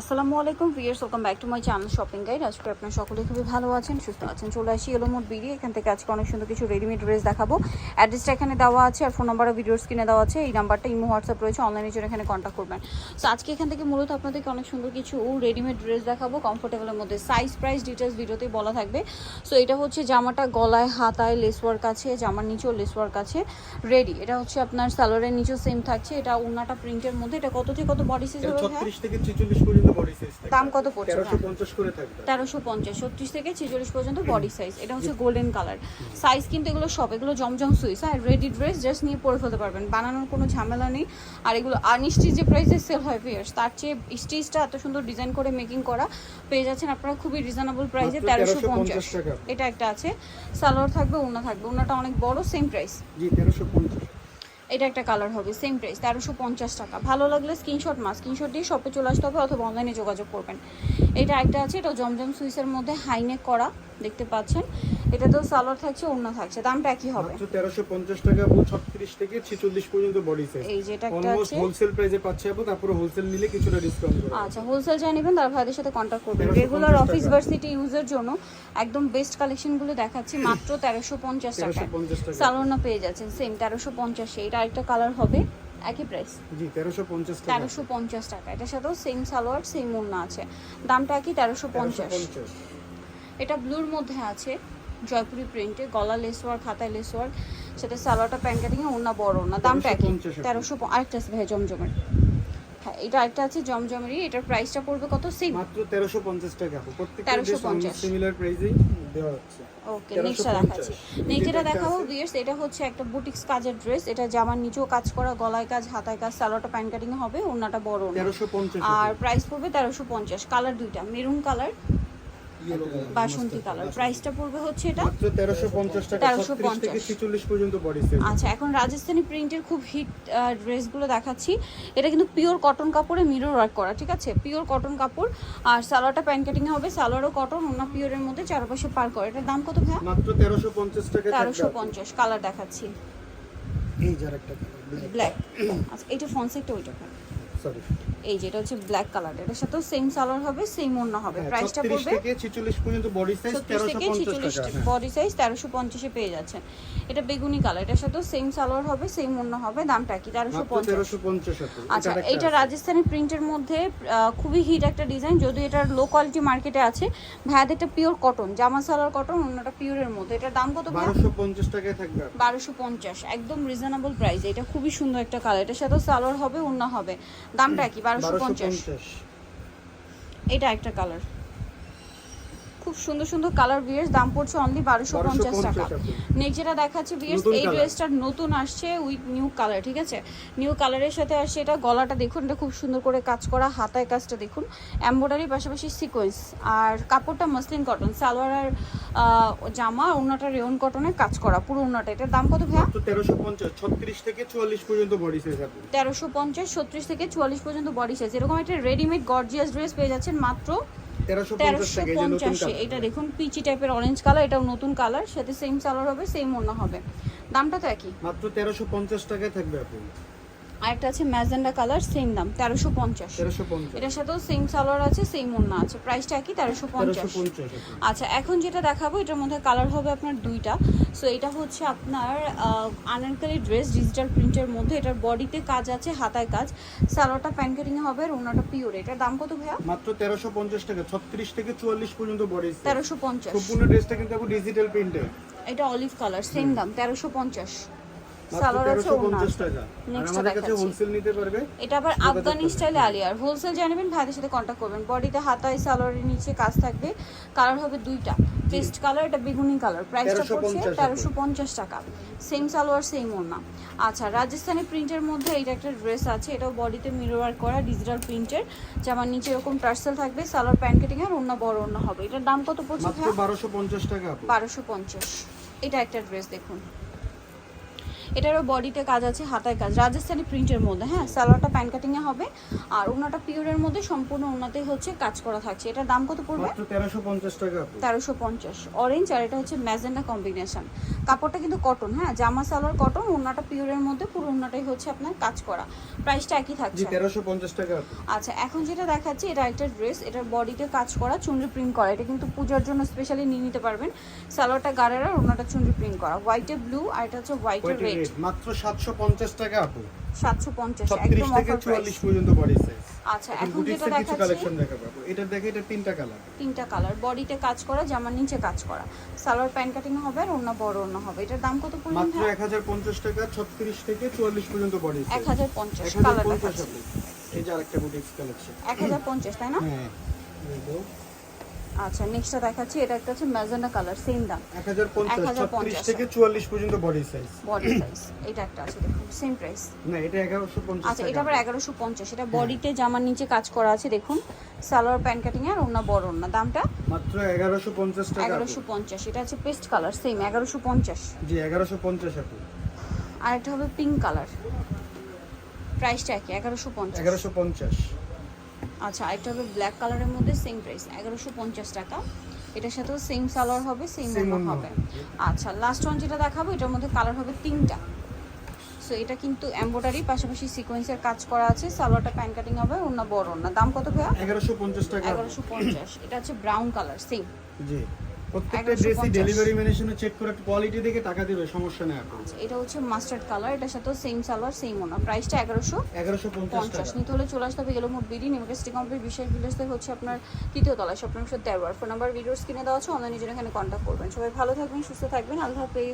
আসসালামু আলাইকুম viewers welcome back to my channel shopping guide. আজকে আপনারা সকলে খুবই ভালো আছেন, সুস্থ আছেন। চলে আসি এলো এলোমোট বিড়ি এখান থেকে আজকে অনেক সুন্দর কিছু রেডিমেড ড্রেস দেখাবো। অ্যাড্রেসটা এখানে দেওয়া আছে আর ফোন নাম্বারও ভিডিওস কিনে দেওয়া আছে। এই নাম্বারটা ইমো হোয়াটসঅ্যাপ রয়েছে অনলাইনের জন্য এখানে কন্ট্যাক্ট করবেন। সো আজকে এখান থেকে মূলত আপনাদেরকে অনেক সুন্দর কিছু রেডিমেড ড্রেস দেখাবো। কমফোর্টেবলের মধ্যে সাইজ প্রাইস ডিটেলস ভিডিওতেই বলা থাকবে। সো এটা হচ্ছে জামাটা গলায়, হাতায় লেস ওয়ার্ক আছে, জামার নিচেও লেস ওয়ার্ক আছে রেডি এটা হচ্ছে আপনার সালোয়ারের নিচেও সেম থাকছে। এটা উন্নাটা প্রিন্টের মধ্যে। এটা কত থেকে কত বডি সাইজ হবে থেকে পর্যন্ত দাম কত পড়ছে? তেরোশো? পঞ্চাশ করে থাকবে। ছত্রিশ থেকে ছেচল্লিশ পর্যন্ত বডি সাইজ এটা হচ্ছে গোল্ডেন কালার সাইজ কিন্তু এগুলো সব এগুলো জমজম সুইস আর রেডি ড্রেস জাস্ট নিয়ে পরে ফেলতে পারবেন। বানানোর কোনো ঝামেলা নেই। আর এগুলো আনস্টিচ যে প্রাইসে সেল হয় পিয়ার্স তার চেয়ে স্টিচটা এত সুন্দর ডিজাইন করে মেকিং করা পেয়ে যাচ্ছেন আপনারা খুবই রিজনেবল প্রাইসে তেরোশো 1350 পঞ্চাশ। এটা একটা আছে। সালোয়ার থাকবে উন্না থাকবে। উন্নাটা অনেক বড় সেম প্রাইস জি তেরোশো পঞ্চাশ। এটা একটা কালার হবে সেম প্রাইস তেরোশো পঞ্চাশ টাকা। ভালো লাগলে স্ক্রিনশট মাস স্ক্রিনশট দিয়ে শপে চলে আসতে হবে অথবা অনলাইনে যোগাযোগ করবেন। এটা একটা আছে এটা জমজম সুইসের মধ্যে হাইনেক করা দেখতে পাচ্ছেন। এটা তো সালোয়ার থাকছে অন্য থাকছে দামটা একই হবে। মাত্র তেরোশো পঞ্চাশ টাকা আপু ছত্রিশ থেকে ছেচল্লিশ পর্যন্ত বডি সাইজ এই যেটা একটা আছে। হোলসেল প্রাইসে পাচ্ছে আপু তারপরে হোলসেল নিলে কিছুটা ডিসকাউন্ট করবে আচ্ছা হোলসেল যা নেবেন তার ভাইদের সাথে কন্ট্যাক্ট করবেন। রেগুলার অফিস ভার্সিটি ইউজের জন্য একদম বেস্ট কালেকশনগুলো দেখাচ্ছি মাত্র তেরোশো পঞ্চাশ তেরোশো টাকায় পঞ্চাশ টাকা। সালোয়ার পেয়ে যাচ্ছেন সেম তেরোশো পঞ্চাশে। এটা আরেকটা কালার হবে একই প্রাইস জি তেরোশো পঞ্চাশ টাকা। তেরোশো পঞ্চাশ টাকা। এটার সাথেও সেম সালোয়ার সেম ওড়না আছে। দামটা কি? তেরোশো তেরোশো পঞ্চাশ। পঞ্চাশ। এটা ব্লুর মধ্যে আছে জয়পুরি প্রিন্টে গলা লেস ওয়ার্ক হাতায় লেস ওয়ার্ক সেটা সালোয়ারটা প্যান্ট কাটিং ওড়না বড় ওড়না। দামটা একই। 1350 তেরোশো আরেকটা আছে ভাই জমজমের। হ্যাঁ এটা একটা আছে জমজমেরই এটার প্রাইসটা পড়বে কত? সেম মাত্র তেরোশো পঞ্চাশ টাকা। প্রত্যেকটা 1350 সিমিলার প্রাইসেই দেওয়া হচ্ছে। ওকে 1350 নেক্সটটা দেখাচ্ছি। নেক্সটটা দেখাবো ভিউয়ার্স এটা হচ্ছে একটা বুটিক্স কাজের ড্রেস এটা জামার নিচেও কাজ করা গলায় কাজ হাতায় কাজ সালোয়ারটা প্যান্ট কাটিং হবে ওন্নাটা বড় ওড়না। তেরোশো পঞ্চাশ আর প্রাইস পড়বে তেরোশো পঞ্চাশ। কালার দুইটা মেরুন কালার বাসন্তী কালার। প্রাইসটা পড়বে হচ্ছে এটা? তেরোশো পঞ্চাশ টাকা 1350 ছত্রিশ থেকে পর্যন্ত বডি আচ্ছা এখন রাজস্থানি প্রিন্টের খুব হিট ড্রেসগুলো দেখাচ্ছি। এটা কিন্তু পিওর কটন কাপড়ে মিরর ওয়ার্ক করা ঠিক আছে? পিওর কটন কাপড়। আর সালোয়ারটা প্যান্ট কাটিং হবে সালোয়ারও কটন অন্য পিওরের মধ্যে চারপাশে পার করে। এটার দাম কত ভাইয়া? মাত্র তেরোশো পঞ্চাশ টাকা তেরোশো পঞ্চাশ কালার দেখাচ্ছি। এই যার একটা ব্ল্যাক আচ্ছা এটা ফনসেটটা ওইটা সরি এই যেটা হচ্ছে ব্ল্যাক কালার এটার সাথেও সেম সালোয়ার হবে সেম অন্য হবে। প্রাইসটা ছত্রিশ পড়বে থেকে ছেচল্লিশ পর্যন্ত বডি সাইজ ছত্রিশ তেরোশো থেকে পঞ্চাশ ছিচল্লিশ টাকা হ্যাঁ। বডি সাইজ তেরোশো পঞ্চাশে পেয়ে যাচ্ছেন। এটা বেগুনি কালার এটার সাথেও সেম সালোয়ার হবে সেম অন্য হবে দামটা কি? তেরোশো মাত্র পঞ্চাশ। তেরোশো পঞ্চাশ আচ্ছা এটা রাজস্থানি প্রিন্টের মধ্যে খুবই হিট একটা ডিজাইন যদিও এটার লো কোয়ালিটি মার্কেটে আছে ভাইয়াদের এটা পিওর কটন জামা সালোয়ার কটন অন্যটা পিওরের মধ্যে। এটার দাম কত ভাইয়া? বারোশো পঞ্চাশ টাকায় থাকবে। বারোশো পঞ্চাশ একদম রিজনেবল প্রাইস এটা খুবই সুন্দর একটা কালার এটার সাথেও সালোয়ার হবে অন্য হবে। দামটা কি? বারোশো পঞ্চাশ। এটা একটা কালার খুব সুন্দর সুন্দর কালার বিয়ার্স দাম পড়ছে অনলি বারোশো পঞ্চাশ টাকা। নেক্সট যেটা দেখাচ্ছে বিয়ার্স এই ড্রেসটা নতুন আসছে উইথ নিউ কালার ঠিক আছে? নিউ কালারের সাথে আসছে এটা গলাটা দেখুন এটা খুব সুন্দর করে কাজ করা হাতায় কাজটা দেখুন। এমব্রয়ডারি পাশাপাশি সিকোয়েন্স আর কাপড়টা মসলিন কটন সালোয়ার আর জামা ওনাটা রেয়ন কটনে কাজ করা পুরো ওনাটা এটার দাম কত ভাইয়া? তেরোশো পঞ্চাশ ছত্রিশ থেকে চুয়াল্লিশ পর্যন্ত বডি সাইজ তেরোশো পঞ্চাশ ছত্রিশ থেকে চুয়াল্লিশ পর্যন্ত বডি সাইজ এরকম একটা রেডিমেড গর্জিয়াস ড্রেস পেয়ে যাচ্ছেন মাত্র তেরোশো পঞ্চাশ এটা দেখুন পিচি টাইপের অরেঞ্জ কালার এটাও নতুন কালার সাথে সেম কালার হবে সেম অন্য হবে। দামটা তো একই। মাত্র তেরোশো পঞ্চাশ টাকায় থাকবে আপনি আরেকটা আছে ম্যাজেন্ডা কালার সেম দাম তেরোশো পঞ্চাশ। এটার সাথেও সেম সালোয়ার আছে সেম অন্য আছে। প্রাইসটা একই তেরোশো পঞ্চাশ। আচ্ছা এখন যেটা দেখাবো এটার মধ্যে কালার হবে আপনার দুইটা। সো এটা হচ্ছে আপনার আনারকালি ড্রেস ডিজিটাল প্রিন্টের মধ্যে। এটার বডিতে কাজ আছে হাতায় কাজ। সালোয়ারটা প্যান কাটিং হবে আর ওনাটা পিওর এটার দাম কত ভাইয়া? মাত্র তেরোশো পঞ্চাশ টাকা ছত্রিশ থেকে চুয়াল্লিশ পর্যন্ত বডি তেরোশো পঞ্চাশ। সম্পূর্ণ ড্রেসটা কিন্তু ডিজিটাল প্রিন্টে এটা অলিভ কালার সেম দাম তেরোশো পঞ্চাশ। সালোয়ার আছে কাছে হোলসেল নিতে পারবে? এটা আবার আফগানি। স্টাইলে আলিয়ার। হোলসেল জানাবেন ভাইদের সাথে কন্ট্যাক্ট করবেন। বডিতে হাতায় সালোয়ারের নিচে কাজ থাকবে। কালার হবে দুইটা। পেস্ট কালার এটা বেগুনি কালার প্রাইসটা 1350 পড়ছে তেরোশো পঞ্চাশ টাকা। সেম সালোয়ার সেম ওড়না। আচ্ছা রাজস্থানি প্রিন্টের মধ্যে এটা একটা ড্রেস আছে। এটাও বডিতে মিরর ওয়ার্ক করা ডিজিটাল প্রিন্টের জামার নিচে এরকম টার্সেল থাকবে সালোয়ার প্যান্ট কাটিং আর অন্য বড় অন্য হবে। এটার দাম কত পড়ছে বারোশো পঞ্চাশ টাকা বারোশো পঞ্চাশ। এটা একটা ড্রেস দেখুন। এটারও বডিতে কাজ আছে হাতায় কাজ। রাজস্থানি প্রিন্টের মধ্যে হ্যাঁ? সালোয়ারটা প্যান কাটিংয়ে হবে। আর ওনাটা পিওরের মধ্যে সম্পূর্ণ ওনাতে হচ্ছে কাজ করা থাকছে। এটার দাম কত পড়বে? তেরোশো পঞ্চাশ টাকা তেরোশো পঞ্চাশ। অরেঞ্জ আর এটা হচ্ছে ম্যাজেন্ডা কম্বিনেশন কাপড়টা কিন্তু কটন হ্যাঁ? জামা সালোয়ার কটন ওনাটা পিওরের মধ্যে পুরো ওনাটাই হচ্ছে আপনার কাজ করা। প্রাইসটা একই থাকছে। তেরোশো পঞ্চাশ টাকা আচ্ছা এখন যেটা দেখাচ্ছি এটা একটা ড্রেস এটার বডিতে কাজ করা চুনরি প্রিন্ট করা। এটা কিন্তু পূজার জন্য স্পেশালি নিয়ে নিতে পারবেন। সালোয়ারটা গাড়ের আর ওনাটা চুনরি প্রিন্ট করা। হোয়াইটে ব্লু আর এটা হচ্ছে হোয়াইটে হোয়াইট রেড রেড মাত্র সাতশো পঞ্চাশ টাকা আপু। সাতশো পঞ্চাশ ছত্রিশ একদম থেকে অফার চুয়াল্লিশ প্রাইস পর্যন্ত বডি সাইজ আচ্ছা এখন যেটা দেখাচ্ছি কালেকশন দেখাবো আপু। এটা দেখে এটা তিনটা কালার তিনটা কালার বডিতে কাজ করা জামার নিচে কাজ করা। সালোয়ার প্যান্ট কাটিং হবে আর অন্য বড় অন্য হবে। এটার দাম কত পড়বে মাত্র এক হাজার পঞ্চাশ টাকা ছত্রিশ থেকে চুয়াল্লিশ পর্যন্ত বডি এক হাজার কালার দেখাচ্ছি। এই যে আরেকটা বুটিক্স কালেকশন এক হাজার পঞ্চাশ তাই না? হ্যাঁ। আচ্ছা নেক্সটটা দেখাচ্ছি। এটা একটা হচ্ছে ম্যাজেন্ডা কালার সেম দাম। এক হাজার পঞ্চাশ 1050 ছত্রিশ থেকে চুয়াল্লিশ পর্যন্ত বডি সাইজ বডি সাইজ এটা একটা আছে দেখুন সেম প্রাইস না এটা এগারোশো পঞ্চাশ আচ্ছা এটা আবার এগারোশো পঞ্চাশ এটা বডিতে জামার নিচে কাজ করা আছে দেখুন। সালোয়ার প্যান্ট কাটিং আর অন্য বড় অন্য দামটা? মাত্র এগারোশো পঞ্চাশ টাকা আপু। এগারোশো পঞ্চাশ এটা আছে পেস্ট কালার সেম এগারোশো পঞ্চাশ। জি এগারোশো পঞ্চাশ আপু আর একটা হবে পিঙ্ক কালার প্রাইসটা পঞ্চাশ। এগারোশো পঞ্চাশ। আচ্ছা আরেকটা হবে ব্ল্যাক কালারের মধ্যে সেম প্রাইস এগারোশো পঞ্চাশ টাকা। এটার সাথেও সেম সালোয়ার হবে সেম নাম্বার হবে। আচ্ছা লাস্ট ওয়ান যেটা দেখাবো এটার মধ্যে কালার হবে তিনটা। সো এটা কিন্তু এমব্রয়ডারি পাশাপাশি সিকোয়েন্সের কাজ করা আছে সালোয়ারটা প্যান কাটিং হবে অন্য বড় না দাম কত ভাইয়া? এগারোশো পঞ্চাশ টাকা। এগারোশো পঞ্চাশ। এটা হচ্ছে ব্রাউন কালার সেম জি। প্রত্যেকটা ড্রেসই ডেলিভারি ম্যানের সঙ্গে চেক করে কোয়ালিটি দেখে টাকা দিবে সমস্যা নেই আচ্ছা এটা হচ্ছে মাস্টার্ড কালার এটার সাথেও সেম সালোয়ার সেম ওনা প্রাইসটা এগারোশো এগারোশো পঞ্চাশ পঞ্চাশ। টাকা নিতে হলে চলে আসতে হবে এলোমোট বিডি নিউমার্সিটি কমপ্লিট বিশেষ হচ্ছে আপনার তৃতীয় তলায় স্বপ্ন তেরো ফোন নাম্বার ভিডিওস কিনে দেওয়া আছে অনলাইনে জন্য এখানে কন্ট্যাক্ট করবেন। সবাই ভালো থাকবেন সুস্থ থাকবেন। আল্লাহ হাফেজ।